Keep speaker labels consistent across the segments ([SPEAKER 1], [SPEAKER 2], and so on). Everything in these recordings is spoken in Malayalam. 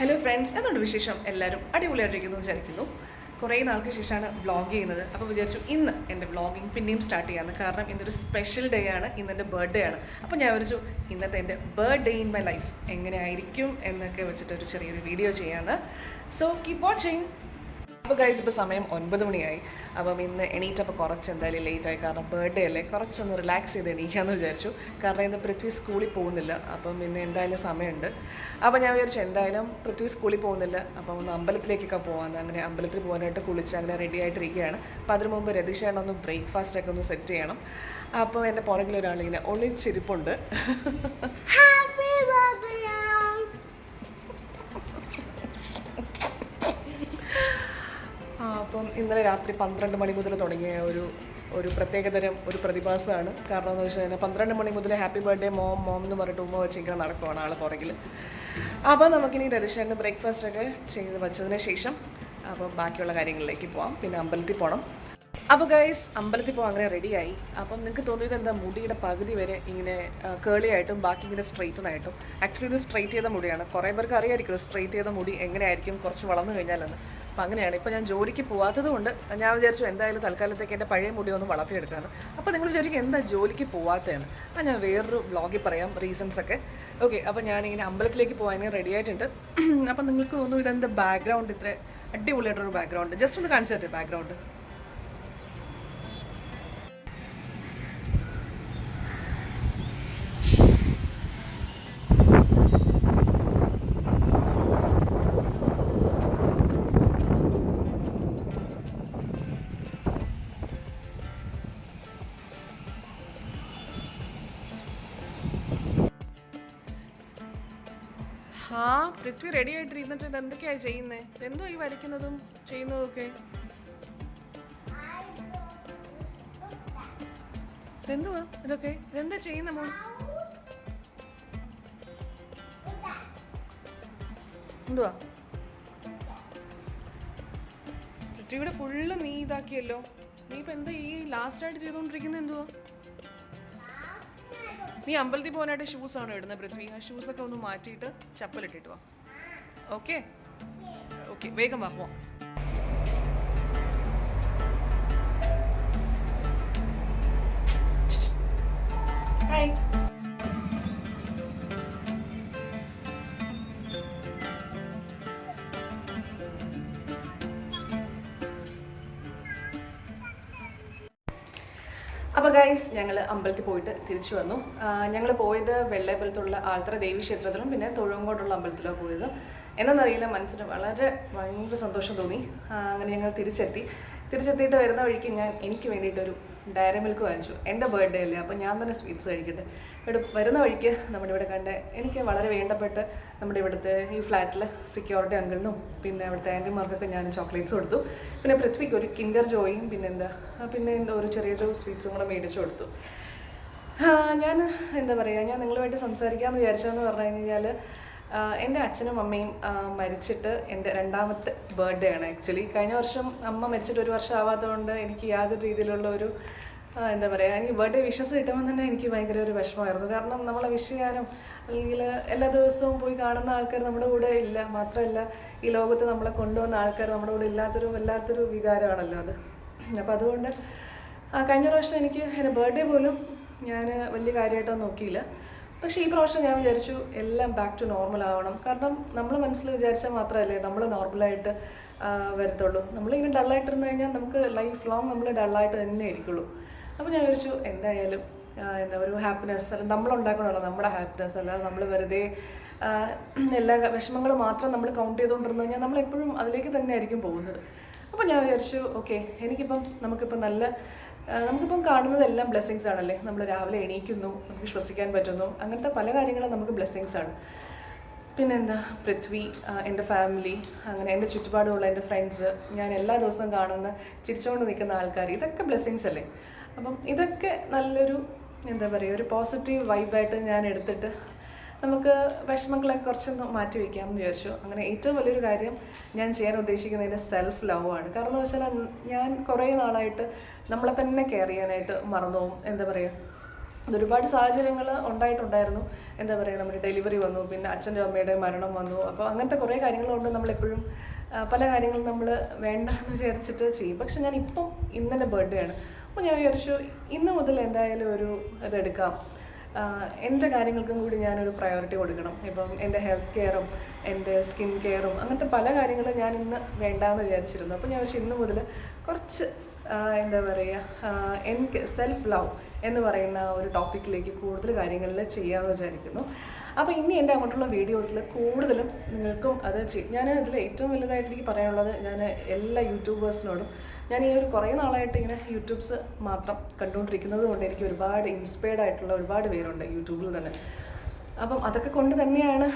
[SPEAKER 1] ഹലോ ഫ്രണ്ട്സ് അതുകൊണ്ട് വിശേഷം? എല്ലാവരും അടിപൊളിയായിട്ടിരിക്കുന്നു വിചാരിക്കുന്നു. കുറേ നാൾക്ക് ശേഷമാണ് വ്ളോഗ് ചെയ്യുന്നത്. അപ്പോൾ വിചാരിച്ചു ഇന്ന് എന്റെ വ്ളോഗിങ് പിന്നെയും സ്റ്റാർട്ട് ചെയ്യാമെന്ന് കാരണം ഇന്നൊരു സ്പെഷ്യൽ ഡേ ആണ് ഇന്ന് എന്റെ ബർത്ത്ഡേ ആണ്. അപ്പോൾ ഞാൻ വിചാരിച്ചു ഇന്നത്തെ എന്റെ ബർത്ത്ഡേ ഇൻ മൈ ലൈഫ് എങ്ങനെയായിരിക്കും എന്നൊക്കെ വെച്ചിട്ട് ഒരു ചെറിയൊരു വീഡിയോ ചെയ്യാമെന്ന് സോ കീപ് വാച്ചിങ് അപ്പോൾ ഗൈസ് ഇപ്പോൾ സമയം ഒൻപത് മണിയായി. അപ്പം ഇന്ന് എണീറ്റപ്പോൾ കുറച്ച് എന്തായാലും ലേറ്റായി കാരണം ബർത്ത്ഡേ അല്ലേ? കുറച്ചൊന്ന് റിലാക്സ് ചെയ്ത് എണീക്കാമെന്ന് വിചാരിച്ചു. കാരണം ഇന്ന് പൃഥ്വി സ്കൂളിൽ പോകുന്നില്ല. അപ്പം പിന്നെ എന്തായാലും സമയമുണ്ട്. അപ്പോൾ ഞാൻ വിചാരിച്ചു എന്തായാലും പൃഥ്വി സ്കൂളിൽ പോകുന്നില്ല. അപ്പം ഒന്ന് അമ്പലത്തിലേക്കൊക്കെ പോകാമെന്ന് അങ്ങനെ അമ്പലത്തിൽ പോകാനായിട്ട് കുളിച്ച് അങ്ങനെ റെഡി ആയിട്ടിരിക്കുകയാണ്. അപ്പോൾ അതിന് മുമ്പ് രതീഷേണ്ട ഒന്ന് ബ്രേക്ക്ഫാസ്റ്റ് ഒക്കെ ഒന്ന് സെറ്റ് ചെയ്യണം. അപ്പോൾ എന്റെ പുറകിൽ ഒരാളിങ്ങനെ ഒളിച്ചിരിപ്പുണ്ട് ഇന്നലെ രാത്രി പന്ത്രണ്ട് മണി മുതൽ തുടങ്ങിയ ഒരു ഒരു പ്രത്യേകതരം ഒരു പ്രതിഭാസമാണ്. കാരണം എന്ന് വെച്ച് കഴിഞ്ഞാൽ പന്ത്രണ്ട് മണി മുതൽ ഹാപ്പി ബർത്ത്ഡേ മോം മോം എന്ന് പറഞ്ഞിട്ട് ഉമ്മ വെച്ച് ഇങ്ങനെ നടക്കുവാണ് ആൾ പുറകിൽ അപ്പോൾ നമുക്കിനി രതീഷേന്റെ ബ്രേക്ക്ഫാസ്റ്റ് ഒക്കെ ചെയ്ത് വെച്ചതിന് ശേഷം അപ്പോൾ ബാക്കിയുള്ള കാര്യങ്ങളിലേക്ക് പോവാം. പിന്നെ അമ്പലത്തിൽ പോകണം അപ്പോൾ ഗൈസ് അമ്പലത്തിൽ പോകാൻ അങ്ങനെ റെഡിയായി അപ്പം നിങ്ങൾക്ക് തോന്നിയത് എന്താ? മുടിയുടെ പകുതി വരെ ഇങ്ങനെ കേളി ആയിട്ടും ബാക്കി ഇങ്ങനെ സ്ട്രെയിറ്റൺ ആയിട്ടും. ആക്ച്വലി ഇത് സ്ട്രെയിറ്റ് ചെയ്ത മുടിയാണ്. കുറേ പേർക്ക് അറിയായിരിക്കും സ്ട്രെയിറ്റ് ചെയ്ത മുടി എങ്ങനെയായിരിക്കും കുറച്ച് വളർന്നു കഴിഞ്ഞാലെന്ന്. അപ്പം അങ്ങനെയാണ്. ഇപ്പോൾ ഞാൻ ജോലിക്ക് പോകാത്തത് കൊണ്ട് ഞാൻ വിചാരിച്ചു എന്തായാലും തൽക്കാലത്തേക്ക് എന്റെ പഴയ മുടി ഒന്ന് വളർത്തിയെടുക്കാമെന്ന് അപ്പോൾ നിങ്ങൾ വിചാരിക്കും എന്താ ജോലിക്ക് പോകാത്തതാണ് ആ ഞാൻ വേറൊരു വ്ളോഗിൽ പറയാം റീസൺസ് ഒക്കെ. ഓക്കെ അപ്പോൾ ഞാനിങ്ങനെ അമ്പലത്തിലേക്ക് പോകാൻ റെഡി ആയിട്ടുണ്ട്. അപ്പം നിങ്ങൾക്ക് തോന്നുന്നു ഇതെന്താ ബാക്ക്ഗ്രൗണ്ട് ഇത്ര? അടിപൊളിയായിട്ടൊരു ബാക്ക്ഗ്രൗണ്ട് ജസ്റ്റ് ഒന്ന് കാണിച്ചു തരട്ടെ ബാക്ക്ഗ്രൗണ്ട് പൃഥ്വി റെഡി ആയിട്ടിരുന്നിട്ട് ഇത് എന്തൊക്കെയാ ചെയ്യുന്നത് എന്തോ ഈ വരയ്ക്കുന്നതും ചെയ്യുന്നതും ഒക്കെ എന്തുവാ ഇതൊക്കെ? ഇതെന്താ ചെയ്യുന്ന മോൻ എന്തുവാ? പൃഥ്വിയുടെ ഫുള്ള് നീ ഇതാക്കിയല്ലോ. നീ ഇപ്പൊ എന്താ ഈ ലാസ്റ്റ് ആയിട്ട് ചെയ്തുകൊണ്ടിരിക്കുന്നത് എന്തുവാ? നീ അമ്പലത്തിൽ പോകാനായിട്ട് ഷൂസ് ആണ് ഇടുന്നത് പൃഥ്വി? ആ ഷൂസൊക്കെ ഒന്ന് മാറ്റിയിട്ട് ചപ്പലിട്ടിട്ട് വാ. ഓക്കെ. ഓക്കെ വേഗം വാ പോവാം ഹായ് അപ്പോൾ ഗൈസ് ഞങ്ങൾ അമ്പലത്തിൽ പോയിട്ട് തിരിച്ചു വന്നു. ഞങ്ങൾ പോയത് വെള്ളയമ്പലത്തുള്ള ആൽത്തറ ദേവി ക്ഷേത്രത്തിലും പിന്നെ തൊഴുവങ്കോട്ടുള്ള അമ്പലത്തിലാണ് പോയത്. എന്നറിയില്ല മനസ്സിന് വളരെ ഭയങ്കര സന്തോഷം തോന്നി. അങ്ങനെ ഞങ്ങൾ തിരിച്ചെത്തി. തിരിച്ചെത്തിയിട്ട് വരുന്ന വഴിക്ക് ഞാൻ എനിക്ക് വേണ്ടിയിട്ടൊരു ഡയറി മിൽക്ക് വാങ്ങിച്ചു. എന്റെ ബർത്ത്ഡേ അല്ലേ അപ്പോൾ ഞാൻ തന്നെ സ്വീറ്റ്സ് കഴിക്കട്ടെ. ഇവിടെ വരുന്ന വഴിക്ക് നമ്മുടെ ഇവിടെ കണ്ട എനിക്ക് വളരെ വേണ്ടപ്പെട്ട് നമ്മുടെ ഇവിടുത്തെ ഈ ഫ്ലാറ്റിൽ സെക്യൂരിറ്റി അങ്കിളിനും പിന്നെ അവിടുത്തെ ആന്റിമാർക്കൊക്കെ ഞാൻ ചോക്ലേറ്റ്സ് കൊടുത്തു. പിന്നെ പൃഥ്വിക്ക് ഒരു കിൻഡർ ജോയും പിന്നെ എന്താ പിന്നെ എന്താ ഒരു ചെറിയൊരു സ്വീറ്റ്സും കൂടെ മേടിച്ചു കൊടുത്തു. ഞാൻ എന്താ പറയുക ഞാൻ നിങ്ങളുമായിട്ട് സംസാരിക്കാമെന്ന് വിചാരിച്ചതെന്ന് പറഞ്ഞു കഴിഞ്ഞാൽ എന്റെ അച്ഛനും അമ്മയും മരിച്ചിട്ട് എന്റെ രണ്ടാമത്തെ ബർത്ത്ഡേ ആണ് ആക്ച്വലി കഴിഞ്ഞ വർഷം അമ്മ മരിച്ചിട്ട് ഒരു വർഷം ആവാത്തതുകൊണ്ട് എനിക്ക് യാതൊരു രീതിയിലുള്ള ഒരു എന്താ പറയുക എനിക്ക് ബർത്ത്ഡേ വിഷസ് കിട്ടുമ്പോൾ തന്നെ എനിക്ക് ഭയങ്കര ഒരു വിഷമമായിരുന്നു. കാരണം നമ്മളെ വിഷ് ചെയ്യാനും അല്ലെങ്കിൽ എല്ലാ ദിവസവും പോയി കാണുന്ന ആൾക്കാർ നമ്മുടെ കൂടെ ഇല്ല. മാത്രമല്ല ഈ ലോകത്ത് നമ്മളെ കൊണ്ടുവന്ന ആൾക്കാർ നമ്മുടെ കൂടെ ഇല്ലാത്തൊരു വല്ലാത്തൊരു വികാരമാണല്ലോ അത്. അപ്പോൾ അതുകൊണ്ട് കഴിഞ്ഞ പ്രാവശ്യം എനിക്ക് എന്റെ ബർത്ത്ഡേ പോലും ഞാൻ വലിയ കാര്യമായിട്ടൊന്നും നോക്കിയില്ല. പക്ഷേ ഈ പ്രാവശ്യം ഞാൻ വിചാരിച്ചു എല്ലാം ബാക്ക് ടു നോർമൽ ആവണം. കാരണം നമ്മൾ മനസ്സിൽ വിചാരിച്ചാൽ മാത്രമല്ലേ നമ്മൾ നോർമലായിട്ട് വരത്തുള്ളൂ. നമ്മളിങ്ങനെ ഡള്ളായിട്ടിരുന്ന് കഴിഞ്ഞാൽ നമുക്ക് ലൈഫ് ലോങ് നമ്മൾ ഡള്ളായിട്ട് തന്നെ ഇരിക്കുള്ളൂ. അപ്പോൾ ഞാൻ വിചാരിച്ചു എന്തായാലും എന്താ ഒരു ഹാപ്പിനെസ് അല്ല നമ്മൾ ഉണ്ടാക്കണമല്ലോ നമ്മുടെ ഹാപ്പിനെസ് അല്ലാതെ നമ്മൾ വെറുതെ എല്ലാ വിഷമങ്ങളും മാത്രം നമ്മൾ കൗണ്ട് ചെയ്തുകൊണ്ടിരുന്നു കഴിഞ്ഞാൽ നമ്മൾ എപ്പോഴും അതിലേക്ക് തന്നെ ആയിരിക്കും പോകുന്നത്. അപ്പോൾ ഞാൻ വിചാരിച്ചു ഓക്കെ എനിക്കിപ്പം നമുക്കിപ്പം നല്ല നമുക്കിപ്പം കാണുന്നതെല്ലാം ബ്ലെസ്സിങ്സ് ആണല്ലേ? നമ്മൾ രാവിലെ എണീക്കുന്നു നമുക്ക് ശ്വസിക്കാൻ പറ്റുന്നു. അങ്ങനത്തെ പല കാര്യങ്ങളും നമുക്ക് ബ്ലെസ്സിങ്സ് ആണ്. പിന്നെന്താ? പൃഥ്വി എന്റെ ഫാമിലി അങ്ങനെ എന്റെ ചുറ്റുപാടുമുള്ള എന്റെ ഫ്രണ്ട്സ് ഞാൻ എല്ലാ ദിവസവും കാണുന്ന ചിരിച്ചുകൊണ്ട് നിൽക്കുന്ന ആൾക്കാർ ഇതൊക്കെ ബ്ലെസ്സിങ്സ് അല്ലേ? അപ്പം ഇതൊക്കെ നല്ലൊരു എന്താ പറയുക ഒരു പോസിറ്റീവ് വൈബായിട്ട് ഞാൻ എടുത്തിട്ട് നമുക്ക് വിഷമങ്ങളൊക്കെ കുറച്ചൊന്ന് മാറ്റി വയ്ക്കാമെന്ന് വിചാരിച്ചു. അങ്ങനെ ഏറ്റവും വലിയൊരു കാര്യം ഞാൻ ചെയ്യാൻ ഉദ്ദേശിക്കുന്നത് സെൽഫ് ലവ് ആണ്. കാരണം എന്ന് വെച്ചാൽ ഞാൻ കുറേ നാളായിട്ട് നമ്മളെ തന്നെ കെയർ ചെയ്യാനായിട്ട് മറന്നു പോകും. എന്താ പറയുക ഒരുപാട് സാഹചര്യങ്ങൾ ഉണ്ടായിട്ടുണ്ടായിരുന്നു. എന്താ പറയുക നമ്മുടെ ഡെലിവറി വന്നു പിന്നെ അച്ഛന്റെ അമ്മയുടെ മരണം വന്നു. അപ്പോൾ അങ്ങനത്തെ കുറേ കാര്യങ്ങളുണ്ട് നമ്മളെപ്പോഴും പല കാര്യങ്ങളും നമ്മൾ വേണ്ട എന്ന് വിചാരിച്ചിട്ട് ചെയ്യും. പക്ഷെ ഞാൻ ഇപ്പം ഇന്നലെ ബർത്ത്ഡേ ആണ്. അപ്പോൾ ഞാൻ വിചാരിച്ചു ഇന്ന് മുതൽ എന്തായാലും ഒരു ഇതെടുക്കാം എന്റെ കാര്യങ്ങൾക്കും കൂടി ഞാനൊരു പ്രയോറിറ്റി കൊടുക്കണം. ഇപ്പം എന്റെ ഹെൽത്ത് കെയറും എന്റെ സ്കിൻ കെയറും അങ്ങനത്തെ പല കാര്യങ്ങളും ഞാൻ ഇന്ന് വേണ്ടാന്ന് വിചാരിച്ചിരുന്നു. അപ്പോൾ ഞാൻ പക്ഷേ ഇന്ന് മുതൽ കുറച്ച് എന്താ പറയുക എനിക്ക് സെൽഫ് ലവ് എന്ന് പറയുന്ന ഒരു ടോപ്പിക്കിലേക്ക് കൂടുതൽ കാര്യങ്ങളിൽ ചെയ്യാമെന്ന് വിചാരിക്കുന്നു. അപ്പോൾ ഇനി എന്റെ അങ്ങോട്ടുള്ള വീഡിയോസിൽ കൂടുതലും നിങ്ങൾക്കും അത് ചെയ്യും ഞാൻ അതിൽ ഏറ്റവും വലുതായിട്ട് എനിക്ക് പറയാനുള്ളത് ഞാൻ എല്ലാ യൂട്യൂബേഴ്സിനോടും ഞാൻ ഈ ഒരു കുറേ നാളായിട്ട് ഇങ്ങനെ യൂട്യൂബ്സ് മാത്രം കണ്ടുകൊണ്ടിരിക്കുന്നത് കൊണ്ട് എനിക്ക് ഒരുപാട് ഇൻസ്പയർഡ് ആയിട്ടുള്ള ഒരുപാട് പേരുണ്ട് യൂട്യൂബിൽ തന്നെ. അപ്പം അതൊക്കെ കൊണ്ട് തന്നെയാണ്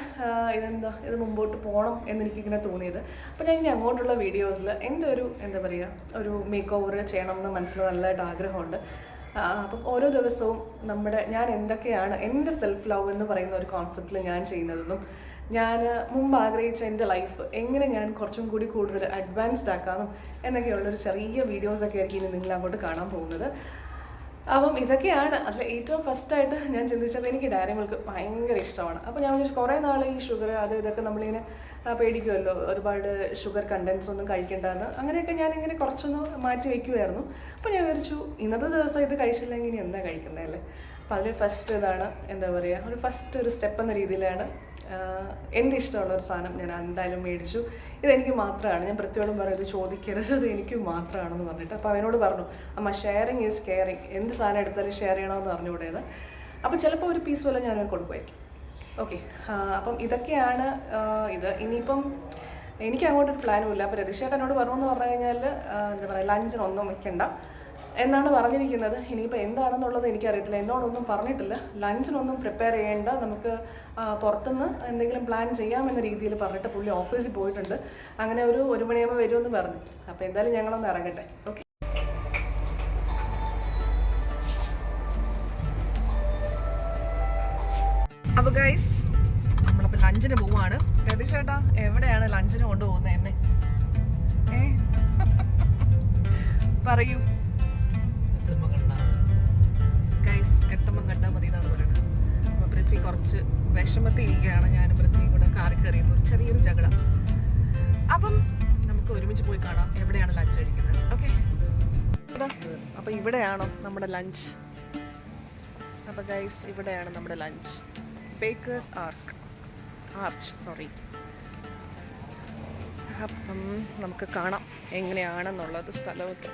[SPEAKER 1] ഇതെന്താ ഇത് മുമ്പോട്ട് പോകണം എന്നെനിക്കിങ്ങനെ തോന്നിയത്. അപ്പം ഞാൻ ഇനി അങ്ങോട്ടുള്ള വീഡിയോസിൽ എന്തൊരു എന്താ പറയുക ഒരു മേക്ക് ഓവർ ചെയ്യണം എന്ന് മനസ്സിൽ നല്ലതായിട്ട് ആഗ്രഹമുണ്ട്. അപ്പം ഓരോ ദിവസവും നമ്മുടെ ഞാൻ എന്തൊക്കെയാണ് എന്റെ സെൽഫ് ലവ് എന്ന് പറയുന്ന ഒരു കോൺസെപ്റ്റിൽ ഞാൻ ചെയ്യുന്നതെന്നും ഞാൻ മുമ്പ് ആഗ്രഹിച്ച എന്റെ ലൈഫ് എങ്ങനെ ഞാൻ കുറച്ചും കൂടി കൂടുതൽ അഡ്വാൻസ്ഡ് ആക്കാമെന്നും എന്നൊക്കെയുള്ളൊരു ചെറിയ വീഡിയോസൊക്കെ ആയിരിക്കും ഇനി നിങ്ങൾ അങ്ങോട്ട് കാണാൻ പോകുന്നത്. അപ്പം ഇതൊക്കെയാണ്. അതിൽ ഏറ്റവും ഫസ്റ്റായിട്ട് ഞാൻ ചിന്തിച്ചത് എനിക്ക് ഡയറി ഭയങ്കര ഇഷ്ടമാണ്. അപ്പോൾ ഞാൻ വിചാരിച്ചു കുറേ നാൾ ഈ ഷുഗർ അത് ഇതൊക്കെ നമ്മളിങ്ങനെ പേടിക്കുമല്ലോ ഒരുപാട് ഷുഗർ കണ്ടൻസ് ഒന്നും കഴിക്കേണ്ടതെന്ന് അങ്ങനെയൊക്കെ ഞാനിങ്ങനെ കുറച്ചൊന്ന് മാറ്റി വയ്ക്കുമായിരുന്നു അപ്പോൾ ഞാൻ വിചാരിച്ചു ഇന്നത്തെ ദിവസം ഇത് കഴിച്ചില്ലെങ്കിൽ ഇനി എന്താ കഴിക്കുന്നതല്ലേ അപ്പോൾ അതിൽ ഫസ്റ്റ് ഇതാണ് എന്താ പറയുക ഒരു ഫസ്റ്റ് ഒരു സ്റ്റെപ്പ് എന്ന രീതിയിലാണ് എന്റെ ഇഷ്ടമുള്ള ഒരു സാധനം ഞാൻ എന്തായാലും മേടിച്ചു. ഇതെനിക്ക് മാത്രമാണ്. ഞാൻ പ്രത്യേകം പറയുന്നത് ചോദിക്കരുത് ഇത് എനിക്ക് മാത്രമാണെന്ന് പറഞ്ഞിട്ട്. അപ്പോൾ അവനോട് പറഞ്ഞു അമ്മ ഷെയറിങ് ഈസ് കെയറിങ് എന്ത് സാധനം എടുത്താലും ഷെയർ ചെയ്യണമെന്ന് പറഞ്ഞുകൂടേത് അപ്പോൾ ചിലപ്പോൾ ഒരു പീസ് വല്ല ഞാൻ കൊടുക്കുമായിരിക്കും. ഓക്കെ അപ്പം ഇതൊക്കെയാണ് ഇത്. ഇനിയിപ്പം എനിക്ക് അങ്ങോട്ടൊരു പ്ലാനും ഇല്ല. അപ്പോൾ രതീഷേട്ടനോട് പറഞ്ഞു എന്ന് പറഞ്ഞു കഴിഞ്ഞാൽ എന്താ പറയുക ലഞ്ചിനൊന്നും വെക്കണ്ട. എന്നാണ് പറഞ്ഞിരിക്കുന്നത്. ഇനിയിപ്പോൾ എന്താണെന്നുള്ളത് എനിക്കറിയത്തില്ല. എന്നോടൊന്നും പറഞ്ഞിട്ടില്ല. ലഞ്ചിനൊന്നും പ്രിപ്പയർ ചെയ്യേണ്ട. നമുക്ക് പുറത്തുനിന്ന് എന്തെങ്കിലും പ്ലാൻ ചെയ്യാമെന്ന രീതിയിൽ പറഞ്ഞിട്ട് പുള്ളി ഓഫീസിൽ പോയിട്ടുണ്ട്. അങ്ങനെ ഒരു ഒരു മണിയാകുമ്പോൾ വരുമെന്ന് പറഞ്ഞു. അപ്പോൾ എന്തായാലും ഞങ്ങളൊന്ന് ഇറങ്ങട്ടെ. ഓക്കെ അപ്പോൾ ഗൈസ് നമ്മളപ്പോൾ ലഞ്ചിന് പോവാണ്. രതീഷ് ചേട്ടാ എവിടെയാണ് ലഞ്ചിന് കൊണ്ടുപോകുന്നത് എന്നെ? ഏ? പറയൂ. എത്തുമ്പം കണ്ടാൽ മതി എന്നാണ് പറയുന്നത് അപ്പോൾ പൃഥ്വി കുറച്ച് വിഷമത്തിരിക്കുകയാണ്. ഞാൻ പൃഥ്വിയും കൂടെ കാറി കയറിയപ്പോൾ ഒരു ചെറിയൊരു ജഗട അപ്പം നമുക്ക് ഒരുമിച്ച് പോയി കാണാം. എവിടെയാണ് ലഞ്ച് കഴിക്കുന്നത്? ഓക്കെ അപ്പോൾ ഇവിടെയാണോ നമ്മുടെ ലഞ്ച് അപ്പോൾ ഗൈസ് ഇവിടെയാണ് നമ്മുടെ lunch bakers ark arch sorry അപ്പം നമുക്ക് കാണാം എങ്ങനെയാണെന്നുള്ളത് സ്ഥലമൊക്കെ.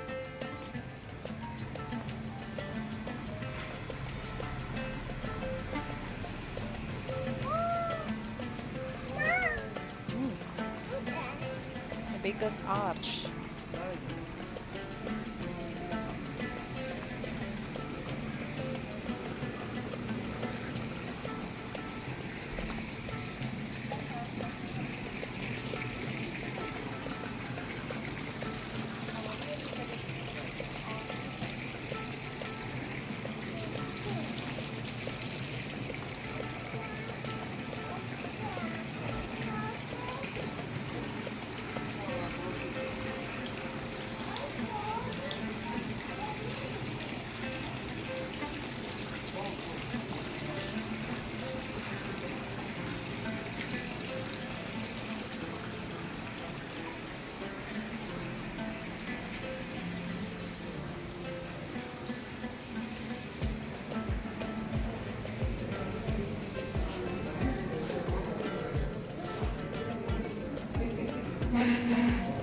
[SPEAKER 1] this arch
[SPEAKER 2] Thank
[SPEAKER 1] you.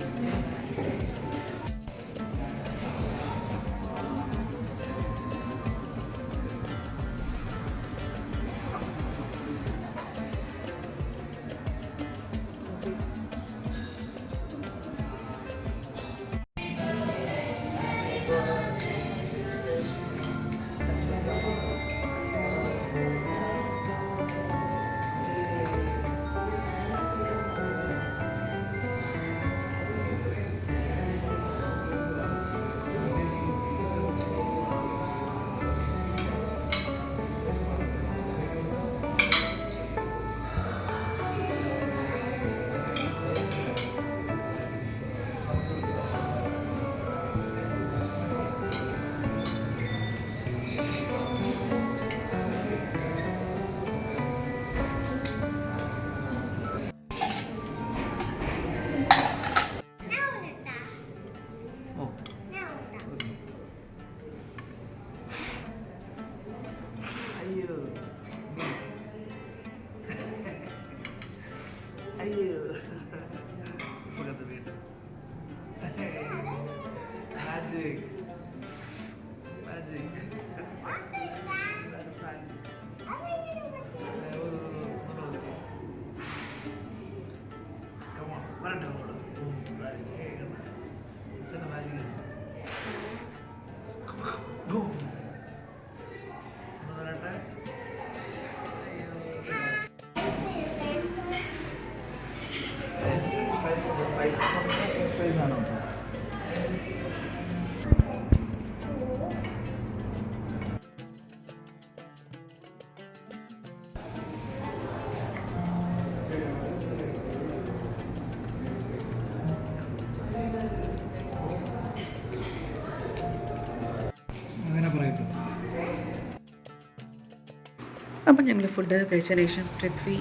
[SPEAKER 1] ഞങ്ങൾ ഫുഡ് കഴിച്ചതിന് ശേഷം പൃഥ്വി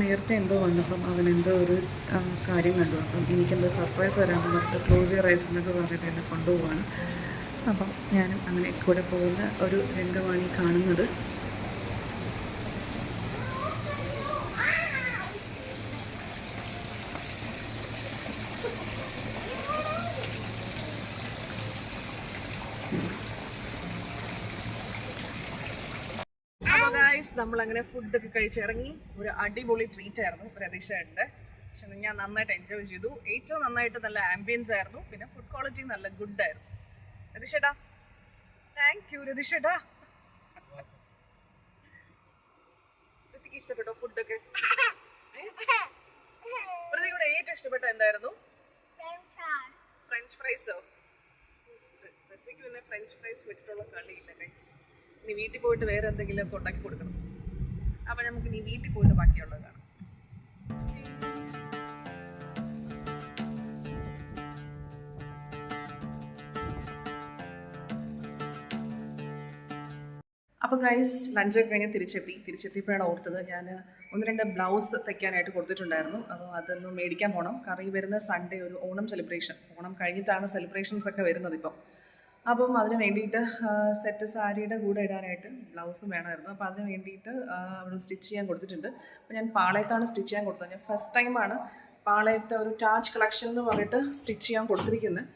[SPEAKER 1] നേരത്തെ എന്തോ വന്നപ്പം അവൻ എന്തോ ഒരു കാര്യം കണ്ടു. അപ്പം എനിക്കെന്തോ സർപ്രൈസ് വരാമെന്ന് പറഞ്ഞിട്ട് ക്ലോസ് റൈസ് എന്നൊക്കെ പറഞ്ഞിട്ട് എന്നെ കൊണ്ടുപോവാണ്. അപ്പം ഞാനും അങ്ങനെ കൂടെ പോകുന്ന ഒരു രംഗമാണ് ഈ കാണുന്നത് അപ്പോൾ ഗായ്സ് നമ്മൾ അങ്ങനെ ഫുഡൊക്കെ കഴിച്ചിറങ്ങി ഒരു അടിപൊളി ട്രീറ്റ് ആയിരുന്നു പ്രതീക്ഷയുണ്ട് പക്ഷെ ഞാൻ നന്നായിട്ട് എൻജോയ് ചെയ്തു. ഏറ്റവും നന്നായിട്ട് നല്ല ആംബിയൻസ് ആയിരുന്നു. പിന്നെ ഫുഡ് ക്വാളിറ്റി നല്ല ഗുഡ് ആയിരുന്നു. രതിഷേട്ടാ താങ്ക് യു രതിഷേട്ടാ ഋത്തിക്ക് ഇഷ്ടപ്പെട്ടോ ഫുഡൊക്കെ പ്രതികൂടെ ഏറ്റവും ഇഷ്ടപ്പെട്ട എന്തായിരുന്നു? ഫ്രഞ്ച് ഫ്രൈസോ പിന്നെ ഫ്രഞ്ച് ഫ്രൈസ് വിട്ടിട്ടുള്ള കളിയില്ല ഗൈസ് ഇനി വീട്ടിൽ പോയിട്ട് വേറെ എന്തെങ്കിലും ഒക്കെ ഉണ്ടാക്കി കൊടുക്കണം. അപ്പം നമുക്ക് ഇനി വീട്ടിൽ പോയിട്ട് ബാക്കിയുള്ളത് കാണാം. അപ്പോൾ ഗൈസ് ലഞ്ചൊക്കെ കഴിഞ്ഞ് തിരിച്ചെത്തി. തിരിച്ചെത്തിയപ്പോഴാണ് ഓർത്തത് ഞാൻ ഒന്ന് രണ്ട് ബ്ലൗസ് തയ്ക്കാനായിട്ട് കൊടുത്തിട്ടുണ്ടായിരുന്നു. അപ്പോൾ അതൊന്ന് മേടിക്കാൻ പോകണം കറി വരുന്ന സൺഡേ ഒരു ഓണം സെലിബ്രേഷൻ ഓണം കഴിഞ്ഞിട്ടാണ് സെലിബ്രേഷൻസ് ഒക്കെ വരുന്നത് ഇപ്പം. അപ്പം അതിന് വേണ്ടിയിട്ട് സെറ്റ് സാരിയുടെ കൂടെ ഇടാനായിട്ട് ബ്ലൗസും വേണമായിരുന്നു. അപ്പോൾ അതിന് വേണ്ടിയിട്ട് അവിടെ സ്റ്റിച്ച് ചെയ്യാൻ കൊടുത്തിട്ടുണ്ട്. അപ്പോൾ ഞാൻ പാളയത്താണ് സ്റ്റിച്ച് ചെയ്യാൻ കൊടുത്തത്. ഞാൻ ഫസ്റ്റ് ടൈമാണ് പാളയത്തെ ഒരു ടാച്ച് കളക്ഷൻ എന്ന് പറഞ്ഞിട്ട് സ്റ്റിച്ച് ചെയ്യാൻ കൊടുത്തിരിക്കുന്നത്.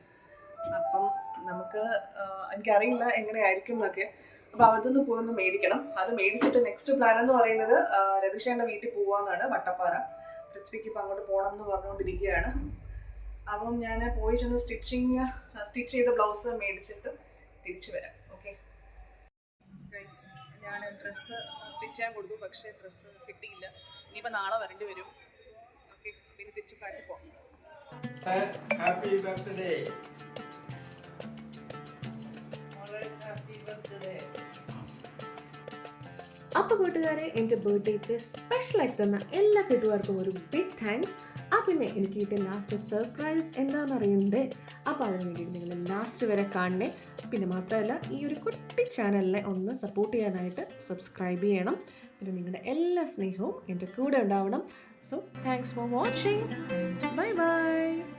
[SPEAKER 1] അപ്പം നമുക്ക് എനിക്കറിയില്ല എങ്ങനെയായിരിക്കും എന്നൊക്കെ. അപ്പോൾ അവിടുന്ന് ഒന്ന് മേടിക്കണം. അത് മേടിച്ചിട്ട് നെക്സ്റ്റ് പ്ലാൻ എന്ന് പറയുന്നത് രതീഷേന്റെ വീട്ടിൽ പോവാന്നാണ് വട്ടപ്പാറ. പൃഥ്വിക്ക് ഇപ്പം അങ്ങോട്ട് പോകണം എന്ന് പറഞ്ഞുകൊണ്ടിരിക്കുകയാണ്. അപ്പം ഞാൻ പോയി ചെന്ന് സ്റ്റിച്ചിങ് സ്റ്റിച്ച് ചെയ്ത ബ്ലൗസ് മേടിച്ചിട്ട് തിരിച്ചു വരാം. ഓക്കെ ഞാൻ ഡ്രസ്സ് സ്റ്റിച്ച് ചെയ്യാൻ കൊടുത്തു പക്ഷേ ഡ്രസ്സ് കിട്ടിയില്ല. ഇനിയിപ്പോൾ നാളെ വരേണ്ടി വരും. ഓക്കെ പിന്നെ തിരിച്ച് ഫ്ലാറ്റിൽ പോകാം
[SPEAKER 2] ഹാപ്പി ബർത്ത്ഡേ
[SPEAKER 3] അപ്പോൾ കൂട്ടുകാരെ എന്റെ ബർത്ത്ഡേക്ക് സ്പെഷ്യൽ ആയി തന്ന എല്ലാ കൂട്ടുകാർക്കും ഒരു ബിഗ് താങ്ക്സ് ആ പിന്നെ എനിക്ക് കിട്ടിയ ലാസ്റ്റ് സർപ്രൈസ് എന്താണെന്ന് അറിയണ്ടേ അപ്പോൾ അതിന് വേണ്ടിയിട്ട് നിങ്ങൾ ലാസ്റ്റ് വരെ കാണണേ. പിന്നെ മാത്രമല്ല ഈ ഒരു കുട്ടി ചാനലിനെ ഒന്ന് സപ്പോർട്ട് ചെയ്യാനായിട്ട് സബ്സ്ക്രൈബ് ചെയ്യണം. പിന്നെ നിങ്ങളുടെ എല്ലാ സ്നേഹവും എന്റെ കൂടെ ഉണ്ടാവണം. So thanks for watching bye bye